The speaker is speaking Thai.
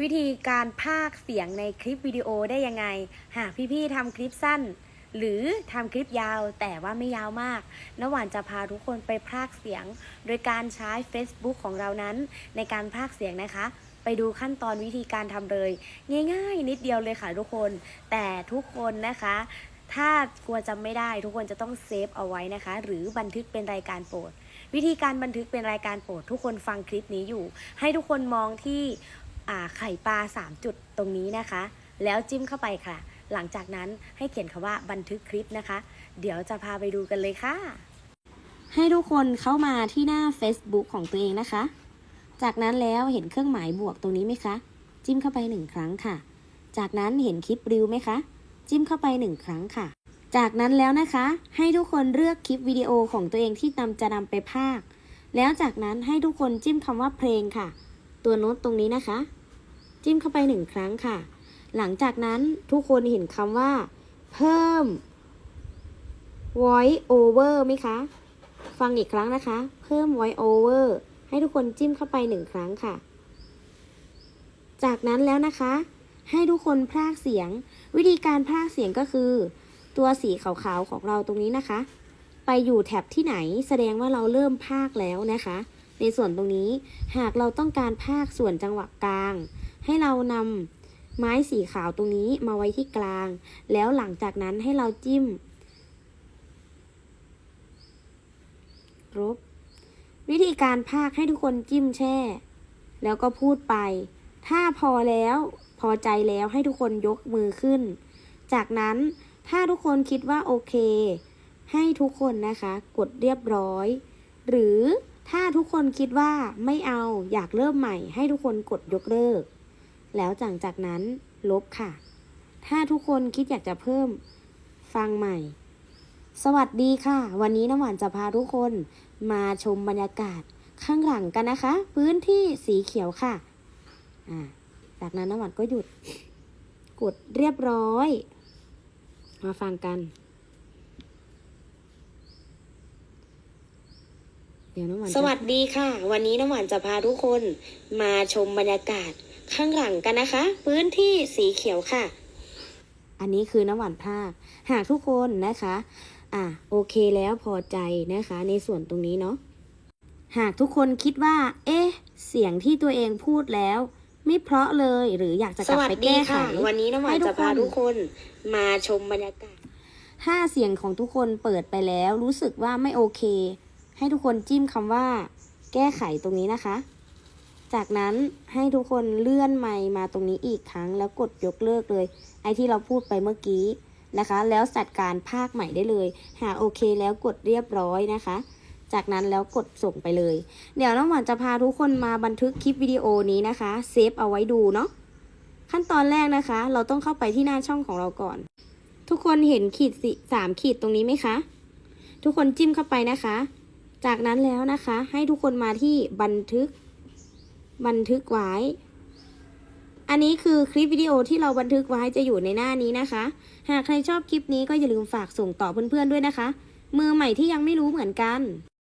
วิธีการพากเสียงในคลิปวิดีโอได้ยังไง หากพี่ๆทำคลิปสั้น หรือทำคลิปยาวแต่ว่าไม่ยาวมากน้ำหวานจะพาทุกคนไปพากเสียง โดยการใช้ Facebook ของเรานั้น ในการพากเสียงนะคะ ไปดูขั้นตอนวิธีการทำเลย ง่ายๆ นิดเดียวเลยค่ะทุกคน แต่ทุกคนนะคะ ถ้ากลัวจำไม่ได้ทุกคนจะต้องเซฟเอาไว้นะคะ หรือบันทึกเป็นรายการโปรดวิธีการบันทึกเป็นรายการโปรดทุกคนฟังคลิปนี้อยู่ ให้ทุกคนมองที่ ไข่ปลา 3 จุดตรงนี้นะคะ แล้วจิ้มเข้าไปค่ะ หลังจากนั้นให้เขียนคำว่าบันทึกคลิปนะคะ เดี๋ยวจะพาไปดูกันเลยค่ะ ให้ทุกคนเข้ามาที่หน้า Facebook ของตัวเองนะคะ จากนั้นแล้วเห็นเครื่องหมายบวกตรงนี้ไหมคะ จิ้มเข้าไปหนึ่งครั้งค่ะ จากนั้นเห็นคลิปรีวไหมคะ จิ้มเข้าไปหนึ่งครั้งค่ะจากนั้นแล้วนะคะ ให้ทุกคนเลือกคลิปวิดีโอของตัวเองที่นำจะนำไปพากแล้วจากนั้นให้ทุกคนจิ้มคำว่าเพลงค่ะ ตัวโน้ตตรงนี้นะคะ จิ้มเข้าไปหนึ่งครั้งค่ะ หลังจากนั้นทุกคนเห็นคำว่า เพิ่ม voice over ไหมคะ ฟังอีกครั้งนะคะ เพิ่ม voice over ให้ทุกคนจิ้มเข้าไปหนึ่งครั้งค่ะ จากนั้นแล้วนะคะ ให้ทุกคนพากเสียง วิธีการพากเสียงก็คือ ตัวสีขาวๆของเราตรงนี้นะคะ ไปอยู่แถบที่ไหนแสดงว่าเราเริ่มพากแล้วนะคะ ในส่วนตรงนี้หากเราต้องการพากส่วนจังหวะกลาง ให้เรานำไม้สีขาวตรงนี้มาไว้ที่กลาง แล้วหลังจากนั้นให้เราจิ้มรบวิธีการพากให้ทุกคนจิ้มแช่ แล้วก็พูดไป ถ้าพอแล้วพอใจแล้วให้ทุกคนยกมือขึ้น จากนั้นถ้าทุกคนคิดว่าโอเค ให้ทุกคนนะคะ กดเรียบร้อย หรือถ้าทุกคนคิดว่าไม่เอาอยากเริ่มใหม่ ให้ทุกคนกดยกเลิก แล้วหลังจากนั้นลบค่ะ ถ้าทุกคนคิดอยากจะเพิ่มฟังใหม่ สวัสดีค่ะ วันนี้น้ำหวานจะพาทุกคนมาชมบรรยากาศข้างหลังกันนะคะ พื้นที่สีเขียวค่ะอ่าจากนั้นน้ำหวานก็หยุด กดเรียบร้อย มาฟังกัน เดี๋ยวน้ำหวานสวัสดีค่ะ วันนี้น้ำหวานจะพาทุกคนมาชมบรรยากาศ ข้างหลังกันนะคะ พื้นที่สีเขียวค่ะ อันนี้คือน้ำหวานภาค หากทุกคนนะคะ อะโอเคแล้วพอใจนะคะ ในส่วนตรงนี้เนาะหากทุกคนคิดว่า เอ๊ะ เสียงที่ตัวเองพูดแล้ว ไม่เพราะเลยหรืออยากจะสกลับวัสไปดีแก้ไขค่ะวันนี้น้ำหวานให้ทุกจะพาคนทุกคนมาชมบรรยากาศถ้าเสียงของทุกคนเปิดไปแล้ว รู้สึกว่าไม่โอเค ให้ทุกคนจิ้มคำว่า แก้ไขตรงนี้นะคะ จากนั้นให้ทุกคนเลื่อนไมค์มาตรงนี้อีกครั้ง แล้วกดยกเลิกเลย ไอที่เราพูดไปเมื่อกี้นะคะ แล้วจัดการภาคใหม่ได้เลย หากโอเคแล้วกดเรียบร้อยนะคะ จากนั้นแล้วกดส่งไปเลย เดี๋ยวน้องหวานจะพาทุกคนมาบันทึกคลิปวิดีโอนี้นะคะ เซฟเอาไว้ดูเนาะขั้นตอนแรกนะคะ เราต้องเข้าไปที่หน้าช่องของเราก่อน ทุกคนเห็นขีดสิสามขีดตรงนี้ไหมคะ ทุกคนจิ้มเข้าไปนะคะ จากนั้นแล้วนะคะ ให้ทุกคนมาที่บันทึก บันทึกไว้ อันนี้คือคลิปวิดีโอที่เราบันทึกไว้จะอยู่ในหน้านี้นะคะ หากใครชอบคลิปนี้ก็อย่าลืมฝากส่งต่อเพื่อนๆด้วยนะคะ มือใหม่ที่ยังไม่รู้เหมือนกัน